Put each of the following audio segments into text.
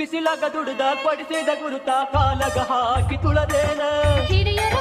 ಬಿಸಿಲಾಗ ದುಡಿದ ಕೊಡಿಸಿದ ಗುರುತ ಕಾಲಗ ಹಾಕಿ ತುಳದೇನ. ಹಿರಿಯರ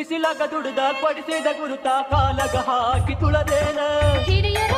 ಬಿಸಿಲಾಗ ದುಡಿದ ಕೊಡಿಸಿದ ಗುರುತ ಕಾಲಗ ಹಾಕಿ ತುಳದೇನ. ಹಿರಿಯರ